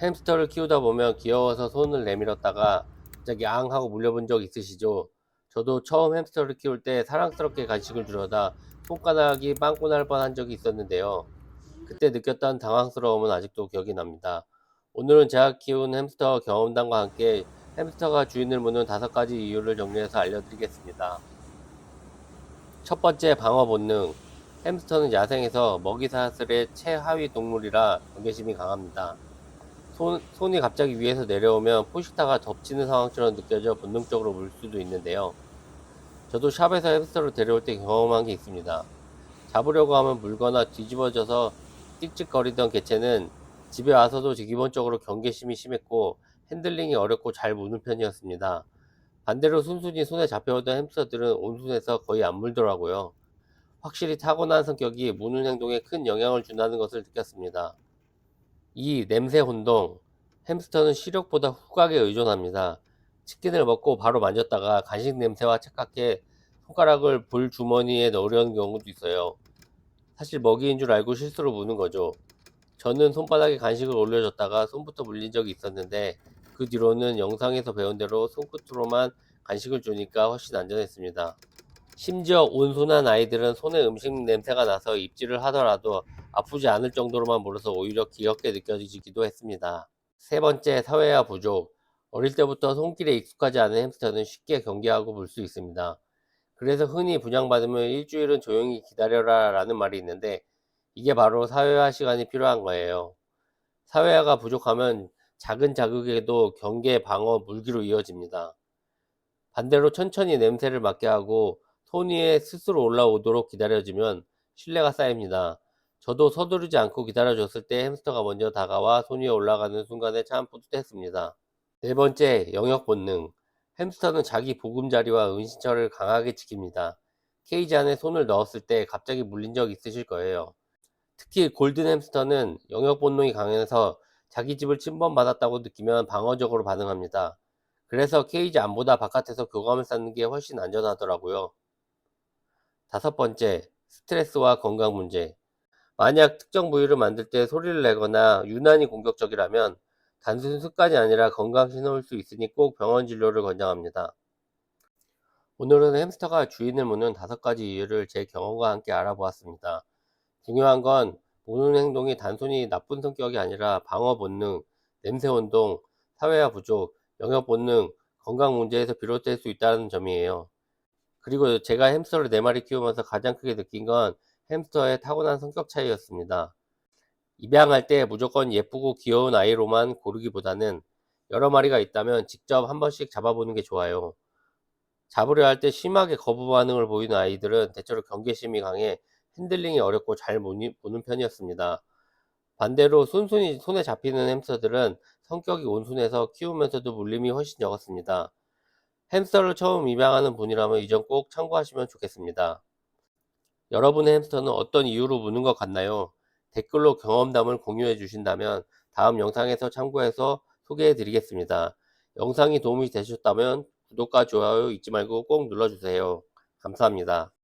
햄스터를 키우다 보면 귀여워서 손을 내밀었다가 갑자기 앙 하고 물려본 적 있으시죠? 저도 처음 햄스터를 키울 때 사랑스럽게 간식을 주려다 손가락이 빵꾸 날 뻔한 적이 있었는데요. 그때 느꼈던 당황스러움은 아직도 기억이 납니다. 오늘은 제가 키운 햄스터 경험담과 함께 햄스터가 주인을 무는 다섯 가지 이유를 정리해서 알려드리겠습니다. 첫 번째 방어 본능. 햄스터는 야생에서 먹이 사슬의 최하위 동물이라 경계심이 강합니다. 손, 손이 갑자기 위에서 내려오면 포식타가 덮치는 상황처럼 느껴져 본능적으로 물 수도 있는데요. 저도 샵에서 햄스터를 데려올 때 경험한 게 있습니다. 잡으려고 하면 물거나 뒤집어져서 띡띡거리던 개체는 집에 와서도 기본적으로 경계심이 심했고 핸들링이 어렵고 잘 무는 편이었습니다. 반대로 순순히 손에 잡혀오던 햄스터들은 온순해서 거의 안 물더라고요. 확실히 타고난 성격이 무는 행동에 큰 영향을 준다는 것을 느꼈습니다. 2. 냄새 혼동. 햄스터는 시력보다 후각에 의존합니다. 치킨을 먹고 바로 만졌다가 간식 냄새와 착각해 손가락을 볼 주머니에 넣으려는 경우도 있어요. 사실 먹이인 줄 알고 실수로 무는 거죠. 저는 손바닥에 간식을 올려줬다가 손부터 물린 적이 있었는데 그 뒤로는 영상에서 배운 대로 손끝으로만 간식을 주니까 훨씬 안전했습니다. 심지어 온순한 아이들은 손에 음식 냄새가 나서 입질을 하더라도 아프지 않을 정도로만 물어서 오히려 귀엽게 느껴지기도 했습니다. 세 번째, 사회화 부족. 어릴 때부터 손길에 익숙하지 않은 햄스터는 쉽게 경계하고 물수 있습니다. 그래서 흔히 분양받으면 일주일은 조용히 기다려라 라는 말이 있는데 이게 바로 사회화 시간이 필요한 거예요. 사회화가 부족하면 작은 자극에도 경계, 방어, 물기로 이어집니다. 반대로 천천히 냄새를 맡게 하고 손 위에 스스로 올라오도록 기다려주면 신뢰가 쌓입니다. 저도 서두르지 않고 기다려줬을 때 햄스터가 먼저 다가와 손 위에 올라가는 순간에 참 뿌듯했습니다. 네 번째, 영역 본능. 햄스터는 자기 보금자리와 은신처를 강하게 지킵니다. 케이지 안에 손을 넣었을 때 갑자기 물린 적 있으실 거예요. 특히 골든 햄스터는 영역 본능이 강해서 자기 집을 침범받았다고 느끼면 방어적으로 반응합니다. 그래서 케이지 안보다 바깥에서 교감을 쌓는 게 훨씬 안전하더라고요. 다섯 번째, 스트레스와 건강 문제. 만약 특정 부위를 만들 때 소리를 내거나 유난히 공격적이라면 단순 습관이 아니라 건강 신호일 수 있으니 꼭 병원 진료를 권장합니다. 오늘은 햄스터가 주인을 무는 다섯 가지 이유를 제 경험과 함께 알아보았습니다. 중요한 건 무는 행동이 단순히 나쁜 성격이 아니라 방어 본능, 냄새 혼동, 사회화 부족, 영역 본능, 건강 문제에서 비롯될 수 있다는 점이에요. 그리고 제가 햄스터를 네 마리 키우면서 가장 크게 느낀 건 햄스터의 타고난 성격 차이였습니다. 입양할 때 무조건 예쁘고 귀여운 아이로만 고르기보다는 여러 마리가 있다면 직접 한 번씩 잡아보는 게 좋아요. 잡으려 할 때 심하게 거부 반응을 보이는 아이들은 대체로 경계심이 강해 핸들링이 어렵고 잘 무는 편이었습니다. 반대로 순순히 손에 잡히는 햄스터들은 성격이 온순해서 키우면서도 물림이 훨씬 적었습니다. 햄스터를 처음 입양하는 분이라면 이점 꼭 참고하시면 좋겠습니다. 여러분의 햄스터는 어떤 이유로 무는 것 같나요? 댓글로 경험담을 공유해 주신다면 다음 영상에서 참고해서 소개해 드리겠습니다. 영상이 도움이 되셨다면 구독과 좋아요 잊지 말고 꼭 눌러주세요. 감사합니다.